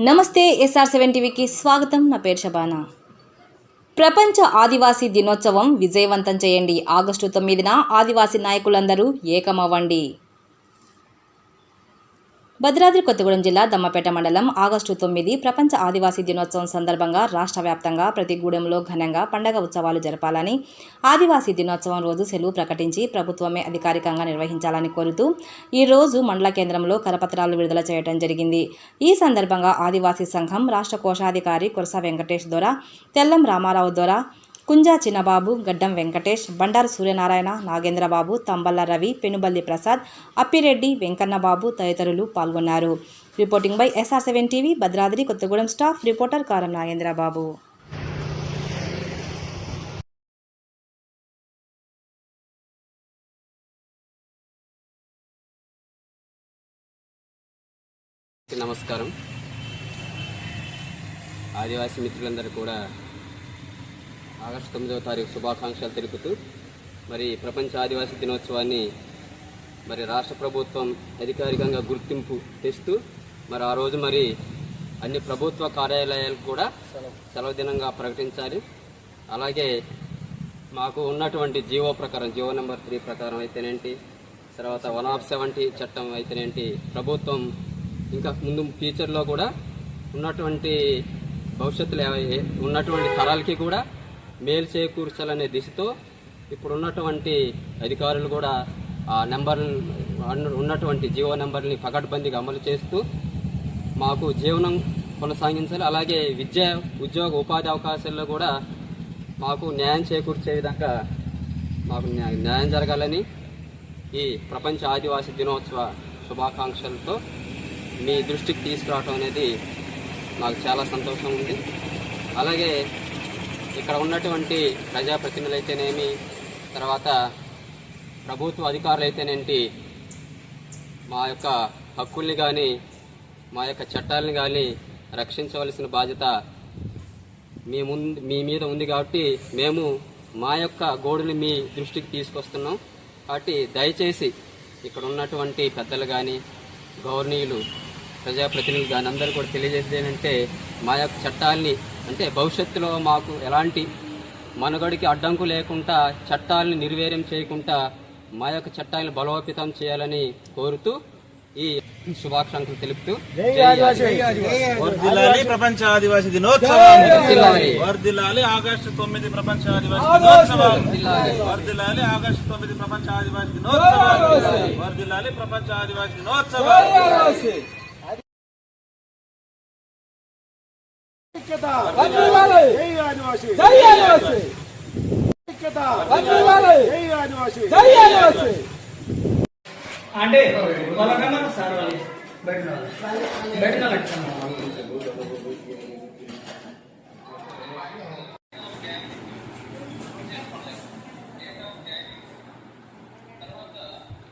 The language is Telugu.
నమస్తే ఎస్ఆర్ సెవెన్ టీవీకి స్వాగతం. నా పేరు శబానా. ప్రపంచ ఆదివాసీ దినోత్సవం విజయవంతం చేయండి. ఆగస్టు తొమ్మిదిన ఆదివాసీ నాయకులందరూ ఏకమవ్వండి. భద్రాద్రి కొత్తగూడెం జిల్లా దమ్మపేట మండలం ఆగస్టు తొమ్మిది ప్రపంచ ఆదివాసీ దినోత్సవం సందర్భంగా రాష్ట్ర వ్యాప్తంగా ప్రతి గూడెంలో ఘనంగా పండగ ఉత్సవాలు జరపాలని ఆదివాసీ దినోత్సవం రోజు సెలవు ప్రకటించి ప్రభుత్వమే అధికారికంగా నిర్వహించాలని కోరుతూ ఈ రోజు మండల కేంద్రంలో కరపత్రాలు విడుదల చేయడం జరిగింది. ఈ సందర్భంగా ఆదివాసీ సంఘం రాష్ట్ర కోశాధికారి కురస వెంకటేష్ ద్వారా తెల్లం రామారావు ద్వారా కుంజా చిన్నబాబు గడ్డం వెంకటేష్ బండారు సూర్యనారాయణ నాగేంద్రబాబు తంబల్ల రవి పెనుబల్లి ప్రసాద్ అప్పిరెడ్డి వెంకన్నబాబు తదితరులు పాల్గొన్నారు. Reporting by SR seven TV Bhadradri Kothagudem staff reporter Karam Nagendrababu. నమస్కారం. ఆదివాసీ మిత్రులందరూ కూడా ఆగస్టు తొమ్మిదవ తారీఖు శుభాకాంక్షలు తెలుపుతూ మరి ప్రపంచ ఆదివాసీ దినోత్సవాన్ని మరి రాష్ట్ర ప్రభుత్వం అధికారికంగా గుర్తింపు తెస్తూ మరి ఆ రోజు మరి అన్ని ప్రభుత్వ కార్యాలయాలు కూడా సెలవు దినంగా ప్రకటించాలి. అలాగే మాకు ఉన్నటువంటి జీవో ప్రకారం జీవో నెంబర్ త్రీ ప్రకారం అయితేనేంటి తర్వాత వన్ ఆఫ్ సెవెంటీ చట్టం అయితేనేంటి ప్రభుత్వం ఇంకా ముందు ఫ్యూచర్లో కూడా ఉన్నటువంటి భవిష్యత్తులో ఉన్నటువంటి తరాలకి కూడా మేలు చేకూర్చాలనే దిశతో ఇప్పుడున్నటువంటి అధికారులు కూడా ఆ నెంబర్ ఉన్నటువంటి జీవో నెంబర్ని పకడ్బందీగా అమలు చేస్తూ మాకు జీవనం కొనసాగించాలి. అలాగే విద్య ఉద్యోగ ఉపాధి అవకాశాల్లో కూడా మాకు న్యాయం చేకూర్చే విధంగా మాకు న్యాయం జరగాలని ఈ ప్రపంచ ఆదివాసీ దినోత్సవ శుభాకాంక్షలతో మీ దృష్టికి తీసుకురావటం అనేది నాకు చాలా సంతోషం ఉంది. అలాగే ఇక్కడ ఉన్నటువంటి ప్రజాప్రతినిధులు అయితేనేమి తర్వాత ప్రభుత్వ అధికారులు అయితేనేంటి మా యొక్క హక్కుల్ని కానీ మా యొక్క చట్టాలని కానీ రక్షించవలసిన బాధ్యత మీ ముందు మీ మీద ఉంది కాబట్టి మేము మా యొక్క గోడుని మీ దృష్టికి తీసుకొస్తున్నాం. కాబట్టి దయచేసి ఇక్కడ ఉన్నటువంటి పెద్దలు కానీ గవర్నీయులు ప్రజాప్రతినిధులు కానీ అందరూ కూడా తెలియజేసేది ఏంటంటే మా యొక్క చట్టాల్ని అంటే భవిష్యత్తులో మాకు ఎలాంటి మనుగడికి అడ్డంకు లేకుండా చట్టాలను నిర్వీర్యం చేయకుండా మా యొక్క చట్టాలను బలోపేతం చేయాలని కోరుతూ ఈ శుభాకాంక్షలు తెలుపుతూ జై ఆదివాసీ. వర్ధిల్లాలి ప్రపంచ ఆదివాసీ దినోత్సవం. వర్ధిల్లాలి. ఆగస్టు తొమ్మిది ప్రపంచ ఆదివాసీ దినోత్సవం. వర్ధిల్లాలి. వర్ధిల్లాలి ఆగస్టు తొమ్మిది ప్రపంచ ఆదివాసీ. దినోత్సవం వర్ధిల్లాలి ప్రపంచ ఆదివాసీ. దినోత్సవం అంటే వాళ్ళకన్నా సార్ వాళ్ళు బయట బయట